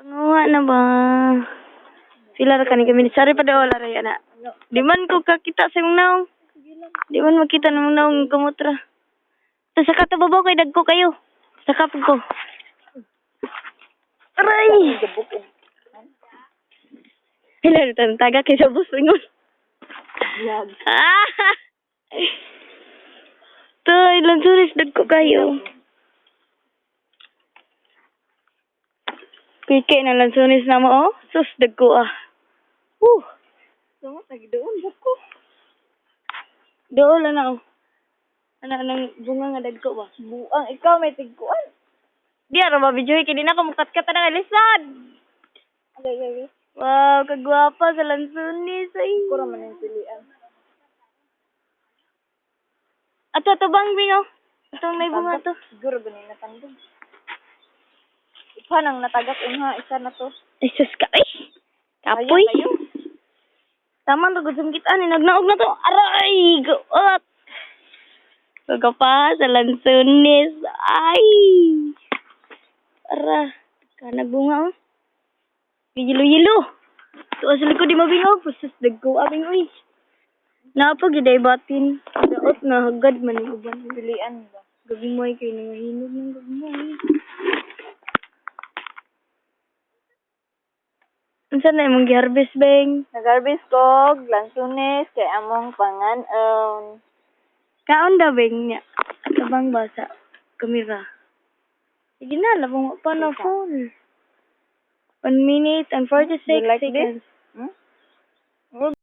Panguha na ba? Sila ra kani kami. Sorry pa daw lara yana. Di man ko kakita sa imong naong. Di man makita ng naong kamutra. Ta sa katababaw kay dagko kayo. Sa kapag ko. Aray! Tan taga kay sa bus ingon. Yag. Ah! To, ilang suris dagko kayo. Pike na lang sunis na mo, oh. Sus, dagko ah. Woo! Sama lagi doon ko. Doon lang na, oh. Ano, anong bunga nga dagko ba? Buang ikaw may tigkuan. Di, ara ba, video, kini na kamukat-kat na nga, lisad. Okay, okay. Wow, kagwapa sa lansunis, ay. Kura man yung pilian. Ato, to bang bingo? Itong may bunga to. Siguro ganun na tandem. Ipa nang natagak unha isa na to. Ay, sus ka, ay. Kapoy. Ayaw, ayaw. Tama to, gusto kita ni nagnaog na to. Aray, guot. Kagapa sa lansunis. Ay. Ara. Ka nagbunga, oh. Yilo-yilo. Tuwa sa likod, di mabingog. Pusas, dagko, abing, uy. Napag, iday batin. Daot na, hagad man yung uban. Pilian ba? Gabi mo ay kayo nangahinog ng gabi mo ay. Unsa na imong gi-harvest, Beng? Nagarbis ko, lansunes, kay among panganon. Kaon daw, Beng, niya. Atabang ba sa kamera? Sige na, labang mo pa na full. One minute and 46 You like this? seconds. Hmm?